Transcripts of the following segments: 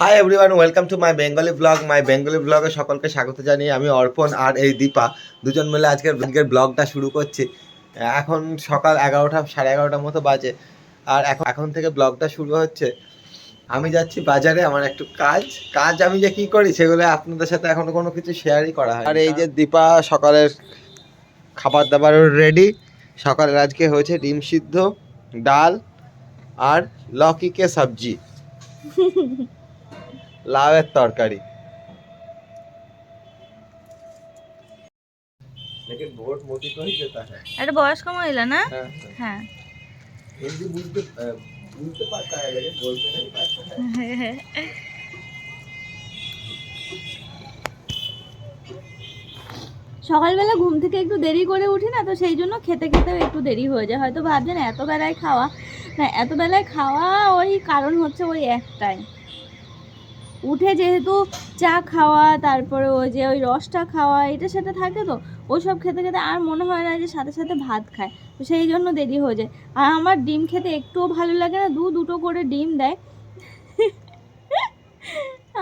Hi everyone welcome to my Bengali blog my Bengali ব্লগে সকলকে স্বাগত জানিয়ে আমি অর্পণ আর এই দীপা। দুজন মিলে আজকের আজকের ব্লগটা শুরু করছি। এখন সকাল এগারোটা সাড়ে এগারোটার মতো বাজে। আর এখন এখন থেকে ব্লগটা শুরু হচ্ছে। আমি যাচ্ছি বাজারে আমার একটু কাজ। কাজ আমি যে কি করি সেগুলো আপনাদের সাথে এখনও কোনো কিছু শেয়ারই করা হয় আর এই যে দীপা সকালের খাবার দাবারও রেডি সকালের আজকে হয়েছে ডিম সিদ্ধ ডাল আর লকিকে সবজি। লাউয়ের তরকারি लेकिन वोट मोदी को ही देता है একটা বয়স্ক মহিলা না हाँ, हाँ। হ্যাঁ हिंदी बोलते अ, बोलते पाता है लेकिन बोलते नहीं पाता है সকালবেলা ঘুম থেকে একটু দেরি করে উঠি না তো সেই জন্য খেতে খেতেও একটু দেরি হয়ে যায় হয়তো ভাবছেন এত বেলায় খাওয়া না এত বেলায় খাওয়া ওই কারণ হচ্ছে ওই একটাই উঠে যেহেতু চা খাওয়া, তারপরে ওই যে ওই রসটা খাওয়া এটার সাথে থাকে তো? ওসব খেতে খেতে আর মনে হয় না যে সাথে সাথে ভাত খায়। তো সেই জন্য দেরি হয়ে যায়। আর আমার ডিম খেতে একটুও ভালো লাগে না, দু দুটো করে ডিম দেয়।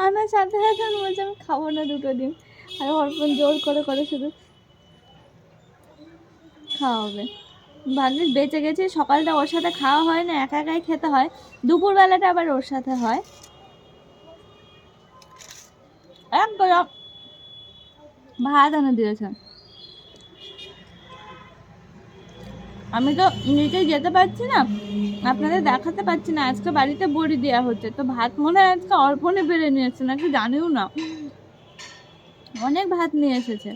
আনার সাথে সাথে বলছি, আমি খাব না দুটো ডিম। আর অর্পণ জোর করে করে শুধু খাওয়াবে। ভাগ্যিস বেঁচে গেছে, সকালটা ওর সাথে খাওয়া হয় না, একা একাই খেতে হয়। দুপুরবেলাটা আবার ওর সাথে হয়। এক ভাত এনে দিয়েছেন আমি তো নিচে যেতে পারছি না, আপনাদের দেখাতে পারছি না, আজকে বাড়িতে বড়ি দেওয়া হচ্ছে, তো ভাত মনে হয় আজকে অর্পণে বেড়ে নিয়েছে, নাকি জানিও না। অনেক ভাত নিয়ে এসেছে।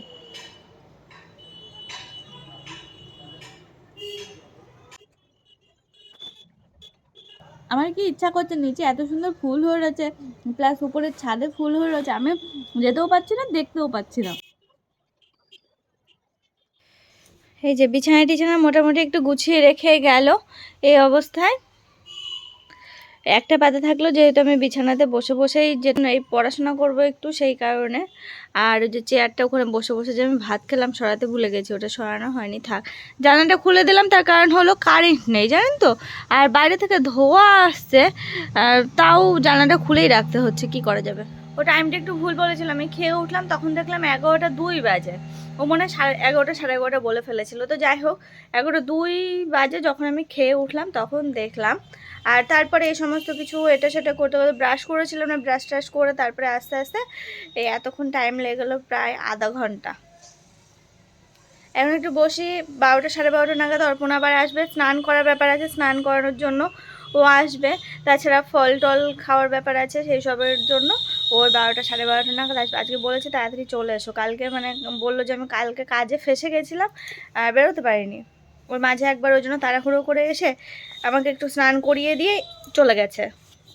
আমার কি ইচ্ছা করছে? নিচে এত সুন্দর ফুল হয়ে রয়েছে প্লাস উপরের ছাদে ফুল হয়ে রয়েছে, আমি যেতেও পারছি না, দেখতেও পাচ্ছি না। এই যে বিছানা টিছানা মোটামুটি একটু গুছিয়ে রেখে গেল এই অবস্থায়। একটা ব্যথা থাকল যেহেতু আমি বিছানাতে বসে বসেই যে এই পড়াশোনা করব একটু সেই কারণে। আর যে চেয়ারটা ওখানে বসে বসে যে আমি ভাত খেলাম সরাতে ভুলে গেছি, ওটা সরানো হয়নি, থাক। জানালাটা খুলে দিলাম, তার কারণ হলো কারেন্ট নেই, জানেন তো? আর বাইরে থেকে ধোয়া আসছে, আর তাও জানাটা খুলেই রাখতে হচ্ছে, কি করা যাবে? ও টাইমটা একটু ভুল বলেছিলাম আমি খেয়ে উঠলাম, তখন দেখলাম এগারোটা দুই বাজে। ও মনে হয় সাড়ে এগারোটা সাড়ে এগারোটা বলে ফেলেছিল। তো যাই হোক, এগারোটা দুই বাজে যখন আমি খেয়ে উঠলাম, তখন দেখলাম, আর তারপরে এই সমস্ত কিছু এটা সেটা করতে করতে ব্রাশ করেছিলাম না ব্রাশ ট্রাশ করে তারপরে আস্তে আস্তে এই এতক্ষণ টাইম লেগে গেলো প্রায় আধা ঘণ্টা। এখন একটু বসি, বারোটা, সাড়ে বারোটা নাগাদ অর্পণ আবার আসবে। স্নান করার ব্যাপার আছে, স্নান করানোর জন্য ও আসবে। তাছাড়া ফল টল খাওয়ার ব্যাপার আছে সেই সবের জন্য। ওর বারোটা সাড়ে বারোটা নাগাদ আসবে। আজকে বলেছে তাড়াতাড়ি চলে এসো। কালকে মানে বলল যে আমি কালকে কাজে ফেসে গেছিলাম, আর বেরোতে পারিনি। ওর মাঝে একবার ওই জন্য তাড়াহুড়ো করে এসে আমাকে একটু স্নান করিয়ে দিয়ে চলে গেছে।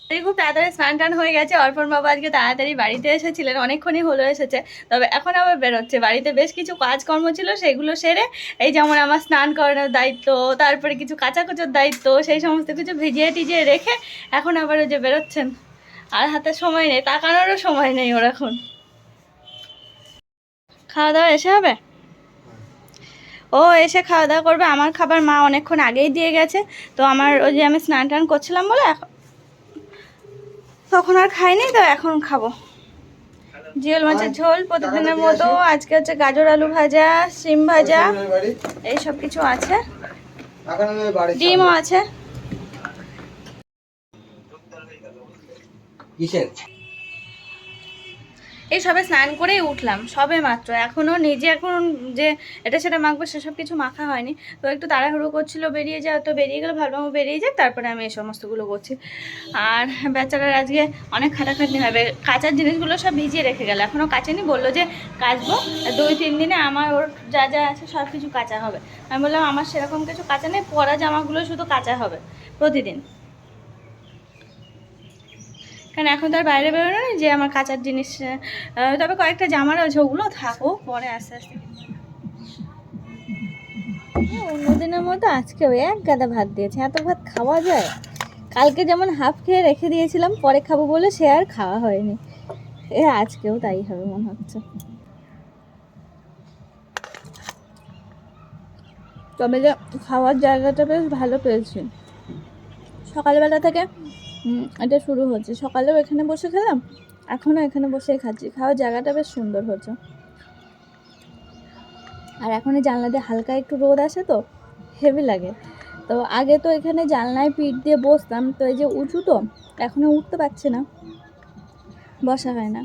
খুব তাড়াতাড়ি স্নান টান হয়ে গেছে। অর্পণ বাবা আজকে তাড়াতাড়ি বাড়িতে এসেছিলেন। অনেকক্ষণই হলো এসেছে। তবে এখন আবার বেরোচ্ছে। বাড়িতে বেশ কিছু কাজকর্ম ছিল, সেগুলো সেরে এই যেমন আমার স্নান করানোর দায়িত্ব, তারপরে কিছু কাচাকুচোর দায়িত্ব, সেই সমস্ত কিছু ভিজিয়ে টিজিয়ে রেখে এখন আবার ওই যে বেরোচ্ছেন। আর হাতে সময় নেই, তাকানোরও সময় নেই ওর এখন। খাওয়া দাওয়া এসে হবে? ও এসে খাওয়া দাওয়া করবে। আমার খাবার মা অনেকক্ষণ আগেই দিয়ে গেছে। তো আমার ওই যে আমি স্নান টান করছিলাম বলে এখন তখন আর খাইনি তো এখন খাব। জিওল মাছের ঝোল প্রতিদিনের মতো। আজকে হচ্ছে গাজর আলু ভাজা সিম ভাজা এইসব এই সব কিছু আছে। ডিমও আছে। এই সবে স্নান করেই উঠলাম, সবে মাত্র। এখনও নিজে এখন যে এটা সেটা মাখবো সেসব কিছু মাখা হয়নি। তো একটু তাড়াহুড়ো করছিল, বেরিয়ে যাওয়া তো বেরিয়ে গেলে ও বেরিয়ে যাক, তারপরে আমি এই সমস্তগুলো করছি। আর বেচারার আজকে অনেক খাটাখাটনি হবে। কাঁচার জিনিসগুলো সব ভিজিয়ে রেখে গেল। এখনও কাচেনি, বলল যে কাচবো। দুই তিন দিনে আমার ওর যা যা আছে সব কিছু কাঁচা হবে। আমি বললাম, আমার সেরকম কিছু কাঁচা নেই, পরা জামাগুলো শুধু কাঁচা হবে প্রতিদিন। কারণ এখন তো আর বাইরে বেরোনো নেই যে আমার কাঁচার জিনিস তবে কয়েকটা জামা রয়েছে, ওগুলো থাকো পরে আস্তে আস্তে অন্যদিনের মতো আজকেও এক গাদা ভাত দিয়েছে, এত ভাত খাওয়া যায়? কালকে যেমন হাফ খেয়ে রেখে দিয়েছিলাম, পরে খাব বলে সে আর খাওয়া হয়নি। এ, আজকেও তাই হবে মনে হচ্ছে। তবে যে, খাওয়ার জায়গাটা বেশ ভালো পেয়েছি। সকালবেলা থেকে এটা শুরু হচ্ছে সকালেও এখানে বসে খেলাম, এখনও এখানে বসে খাচ্ছি। খাওয়ার জায়গাটা বেশ সুন্দর হচ্ছে আর এখন এই জানলা দিয়ে হালকা একটু রোদ আসে তো হেভি লাগে। তো আগে তো এখানে জানলায় পিঠ দিয়ে বসতাম, তো এই যে উঁচু তো, এখনও উঠতে পারছে না। বসা হয় না।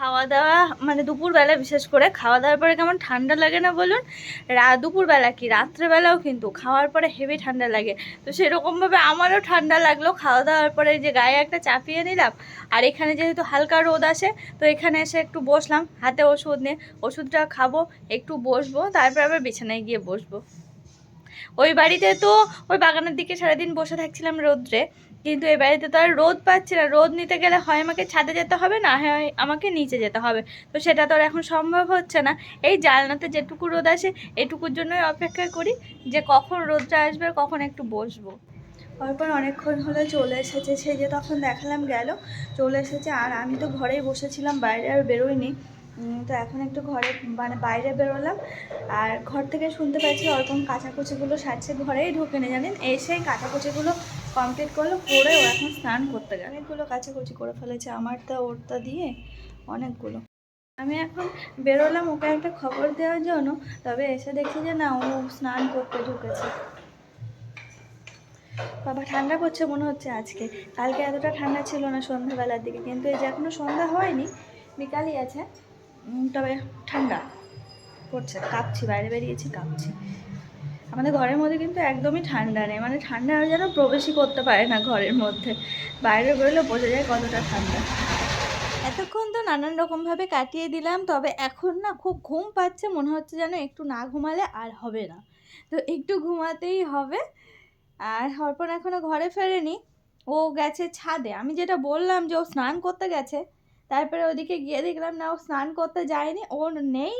খাওয়া দাওয়া মানে দুপুরবেলা বিশেষ করে খাওয়া দাওয়ার পরে কেমন ঠান্ডা লাগে না বলুন? রা, দুপুরবেলা কি, রাত্রেবেলাও কিন্তু খাওয়ার পরে হেভি ঠান্ডা লাগে। তো সেরকমভাবে আমারও ঠান্ডা লাগল। খাওয়া দাওয়ার পরে যে গায়ে একটা চাপিয়ে নিলাম, আর এখানে যেহেতু হালকা রোদ আসে, তো এখানে এসে একটু বসলাম, হাতে ওষুধ নিয়ে ওষুধটা খাব, একটু বসবো, তারপর আবার বিছানায় গিয়ে বসবো। ওই বাড়িতে তো, ওই বাগানের দিকে সারাদিন বসে থাকছিলাম রোদ্রে কিন্তু এই বাড়িতে তো আর রোদ পাচ্ছি না। রোদ নিতে গেলে হয় আমাকে ছাদে যেতে হবে না, হয় আমাকে নিচে যেতে হবে। তো সেটা তো আর এখন সম্ভব হচ্ছে না। এই জানলাতে যেটুকু রোদ আসে, এটুকুর জন্যই অপেক্ষা করি যে কখন রোদটা আসবে, কখন একটু বসবো। তারপর অনেকক্ষণ হলে চলে এসেছে, সেই যে তখন দেখালাম গেল, চলে এসেছে আর আমি তো ঘরেই বসেছিলাম, বাইরে আর বেরোইনি। তো এখন একটু ঘরে মানে বাইরে বেরোলাম আর ঘর থেকে শুনতে পাচ্ছি অর্পণ কাঁচাকুচিগুলো সারছে, ঘরেই ঢুকে নে জানেন? এসে কাচাকুচিগুলো কমপ্লিট করল, করে ও এখন স্নান করতে গেল। অনেকগুলো কাচাকুচি করে ফেলেছে আমার আমারটা, ওরটা দিয়ে অনেকগুলো। আমি এখন বেরোলাম ওকে একটা খবর দেওয়ার জন্য, তবে এসে দেখছি যে না, ও স্নান করতে ঢুকেছে। বাবা, ঠান্ডা করছে মনে হচ্ছে আজকে। কালকে এতটা ঠান্ডা ছিল না সন্ধ্যাবেলার দিকে, কিন্তু এই যে এখনও সন্ধ্যা হয়নি, বিকালই আছে। তবে ঠান্ডা পড়ছে কাঁপছি, বাইরে বেরিয়েছি, কাঁপছি। আমাদের ঘরের মধ্যে কিন্তু একদমই ঠান্ডা নেই। মানে ঠান্ডা যেন প্রবেশই করতে পারে না ঘরের মধ্যে। বাইরে বেরোলে বোঝা যায় কতটা ঠান্ডা। এতক্ষণ তো নানান রকমভাবে কাটিয়ে দিলাম, তবে এখন না খুব ঘুম পাচ্ছে, মনে হচ্ছে যেন একটু না ঘুমালে আর হবে না। তো একটু ঘুমাতেই হবে। আর অর্পণ এখনও ঘরে ফেরেনি। ও গেছে ছাদে। আমি যেটা বললাম যে ও স্নান করতে গেছে, তারপরে ওদিকে গিয়ে দেখলাম না ও স্নান করতে যায়নি, ও নেই।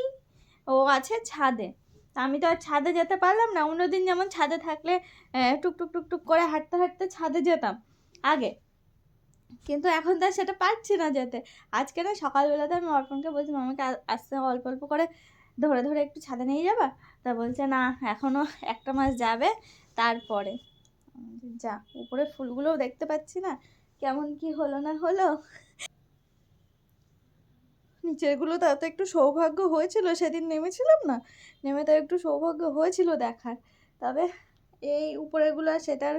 ও আছে ছাদে। আমি তো আর ছাদে যেতে পারলাম না। অন্যদিন যেমন ছাদে থাকলে আহ, টুক টুক টুক টুক করে হাঁটতে হাঁটতে ছাদে যেতাম। আগে। কিন্তু এখন তো আর সেটা পারছি না যেতে। আজকে না সকালবেলাতে আমি অর্পণকে বলছিলাম আমাকে আ- আস্তে অল্প অল্প করে ধরে ধরে একটু ছাদে নিয়ে যাবা? তা বলছে না এখনও একটা মাস যাবে তারপরে। যা উপরে ফুলগুলোও দেখতে পাচ্ছি না। কেমন কি হলো না হলো? নিচেরগুলো তাও তো একটু সৌভাগ্য হয়েছিল, সেদিন নেমেছিলাম না, নেমে তো একটু সৌভাগ্য হয়েছিল দেখার। তবে এই উপরেগুলো সেটার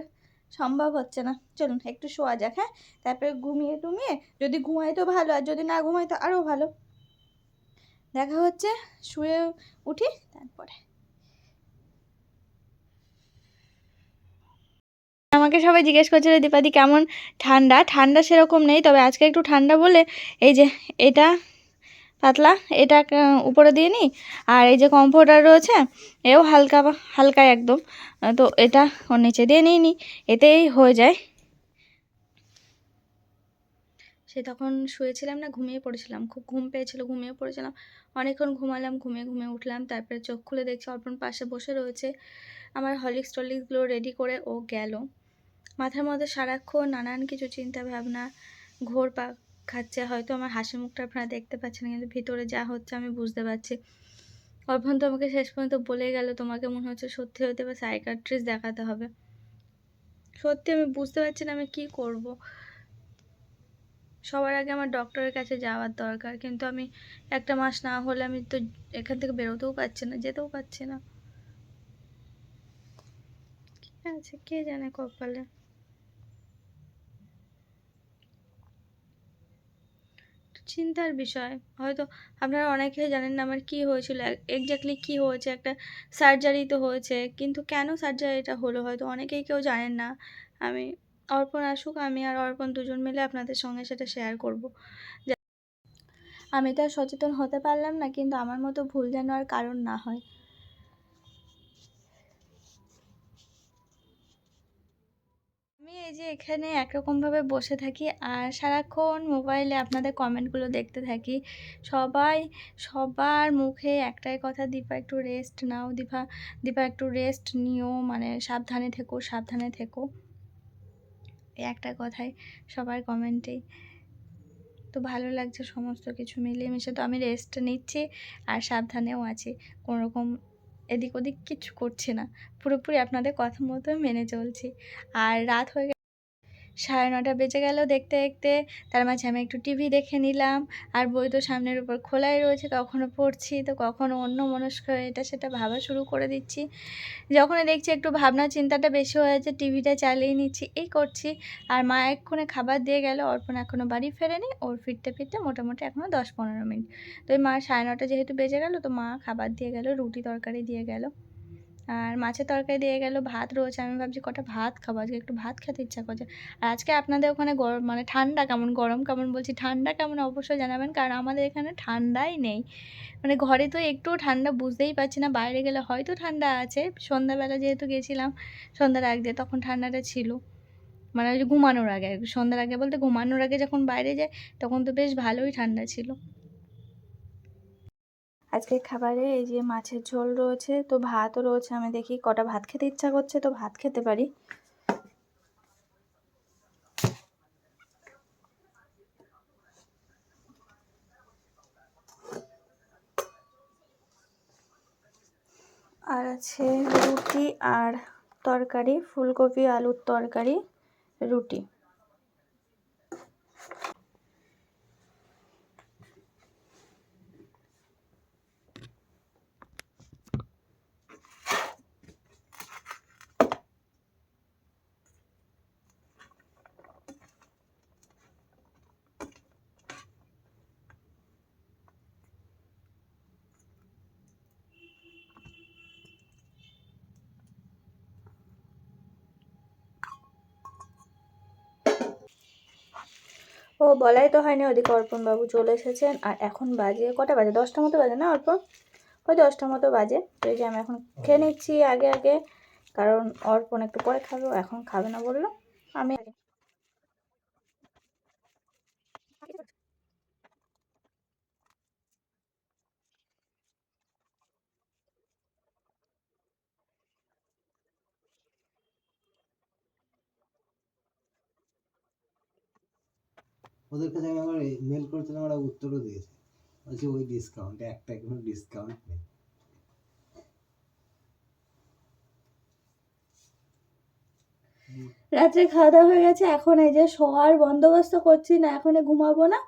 সম্ভব হচ্ছে না। চলুন, একটু শোয়া যাক হ্যাঁ? তারপরে ঘুমিয়ে টুমিয়ে, যদি ঘুমাই তো ভালো, আর যদি না ঘুমাই তো আরও ভালো। দেখা হচ্ছে, শুয়ে উঠি, তারপরে। আমাকে সবাই জিজ্ঞেস করছিল, দীপাদি, কেমন ঠান্ডা? ঠান্ডা সেরকম নেই, তবে আজকে একটু ঠান্ডা বলে, এই যে এটা পাতলা, এটা উপরে দিয়ে নিই আর এই যে কমফোর্টার রয়েছে, এও হালকা হালকা একদম। তো এটা ওর নিচে দিয়ে নিই নি, এতেই হয়ে যায়। সে তখন শুয়েছিলাম না, ঘুমিয়ে পড়েছিলাম। খুব ঘুম পেয়েছিল, ঘুমিয়ে পড়েছিলাম। অনেকক্ষণ ঘুমালাম, ঘুমিয়ে ঘুমিয়ে উঠলাম। তারপরে চোখ খুলে দেখছি অর্পণ পাশে বসে রয়েছে। আমার হলিক্স টলিক্সগুলো রেডি করে ও গেল। মাথার মধ্যে সারাক্ষণ নানান কিছু চিন্তা ভাবনা ঘোর খাচ্ছে, হয়তো আমার হাসি মুখটা আপনারা দেখতে পাচ্ছেন, কিন্তু ভিতরে যা হচ্ছে আমি বুঝতে পারছি। অর্পণ তো আমাকে শেষ পর্যন্ত বলে গেল, তোমাকে মনে হচ্ছে সত্যি হতে বা সাইকাট্রিস্ট দেখাতে হবে। সত্যি আমি বুঝতে পারছি না আমি কি করব। সবার আগে আমার ডক্টরের কাছে যাওয়ার দরকার, কিন্তু আমি একটা মাস না হলে আমি তো এখান থেকে বেরোতেও পারছি না, যেতেও পারছি না। আছে? কে জানে কপালে? চিন্তার বিষয়। হয়তো আপনারা অনেকেই জানেন না আমার কি হয়েছিল এক্স্যাক্টলি কি হয়েছে, একটা সার্জারি তো হয়েছে, কিন্তু কেন সার্জারিটা হলো হয়তো অনেকেই কেউ জানেন না। আমি অর্পণ আসুক, আমি আর অর্পণ দুজন মিলে আপনাদের সঙ্গে সেটা শেয়ার করব। আমি তো আর সচেতন হতে পারলাম না, কিন্তু আমার মতো ভুল যেন আর কারণ না হয়। যে এখানে একরকমভাবে বসে থাকি আর সারাক্ষণ মোবাইলে আপনাদের কমেন্টগুলো দেখতে থাকি। সবাই, সবার মুখে একটাই কথা, দীপা, একটু রেস্ট নাও। দীপা দীপা, একটু রেস্ট নিও। মানে সাবধানে থেকো সাবধানে থেকো। এই একটা কথাই সবার কমেন্টেই তো ভালো লাগছে সমস্ত কিছু মিলিয়ে মিশে তো আমি রেস্ট নিচ্ছি আর সাবধানেও আছি। কোনোরকম এদিক ওদিক কিছু করছি না। পুরোপুরি আপনাদের কথা মতো মেনে চলছি। আর রাত হয়ে সাড়ে নটা বেজে গেল দেখতে দেখতে। তার মাঝে আমি একটু টিভি দেখে নিলাম। আর বই তো সামনের উপর খোলাই রয়েছে কখনো পড়ছি। তো কখনো অন্য মনস্ক এটা সেটা ভাবা শুরু করে দিচ্ছি। যখনই দেখছি একটু ভাবনা চিন্তাটা বেশি হয়েছে টিভিটা চালিয়ে নিচ্ছি, এই করছি। আর মা এক্ষণে খাবার দিয়ে গেল, অর্পণ এখনও বাড়ি ফেরেনি, ওর ফিরতে ফিরতে মোটামুটি এখনও দশ পনেরো মিনিট। তো মা সাড়ে নটা যেহেতু বেজে গেল, তো মা খাবার দিয়ে গেল, রুটি তরকারি দিয়ে গেল। আর মাছের তরকারি দিয়ে গেল ভাত রয়েছে। আমি ভাবছি কটা ভাত খাব? আজকে একটু ভাত খেতে ইচ্ছা করছে। আর আজকে আপনাদের ওখানে গরম মানে ঠান্ডা কেমন? গরম কেমন বলছি? ঠান্ডা কেমন অবশ্যই জানাবেন, কারণ আমাদের এখানে ঠান্ডাই নেই। মানে ঘরে তো একটুও ঠান্ডা বুঝতেই পারছি না, বাইরে গেলে হয়তো ঠান্ডা আছে। সন্ধ্যাবেলা যেহেতু গেছিলাম, সন্ধ্যার আগ দিয়ে তখন ঠান্ডাটা ছিল। মানে ওই যে ঘুমানোর আগে। সন্ধ্যার আগে বলতে ঘুমানোর আগে যখন বাইরে যায় তখন তো বেশ ভালোই ঠান্ডা ছিল। আজকে খাবারে এই যে মাছের ঝোল রয়েছে, তো ভাতও রয়েছে। আমি দেখি কটা ভাত খেতে ইচ্ছা করছে, তো ভাত খেতে পারি। আর আছে রুটি আর তরকারি, ফুলকপি, আলুর তরকারি, রুটি। ও বলাই তো হয়নি ওদিকে অর্পণবাবু চলে এসেছেন। আর এখন বাজে কটা বাজে? দশটা মতো বাজে না অর্পণ? ওই দশটা মতো বাজে। তো এই যে আমি এখন খেয়ে নিচ্ছি আগে আগে। কারণ অর্পণ একটু পরে খাবে এখন খাবে না বলল। আমি ওদের কাছে আমি আমার মেল করেছিলাম ওরা উত্তরও দিয়েছে। বলছে ওই ডিসকাউন্টে একটা কোনো ডিসকাউন্ট নেই। রাত্রে খাওয়া দাওয়া হয়ে গেছে এখন এই যে শোয়ার বন্দোবস্ত করছি না এখন ঘুমাবো না।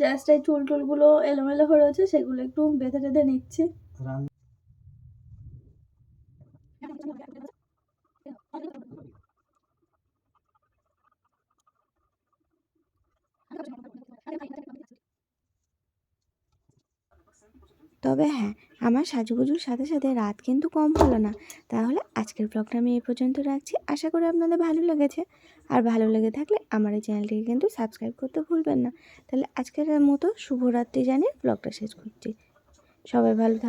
জাস্ট এই চুল টুলগুলো এলোমেলো হয়ে রয়েছে সেগুলো একটু বেঁধে টেঁধে নিচ্ছি তবে হ্যাঁ আমার সাজুগুজুর সাথে সাথে রাত কিন্তু কম হলো না। তাহলে আজকের ব্লগটা আমি এই পর্যন্ত রাখছি। আশা করি আপনাদের ভালো লেগেছে। আর ভালো লেগে থাকলে আমার এই চ্যানেলটিকে কিন্তু সাবস্ক্রাইব করতে ভুলবেন না। তাহলে আজকের মতো শুভরাত্রি জানিয়ে ব্লগটা শেষ করছি। সবাই ভালো থাক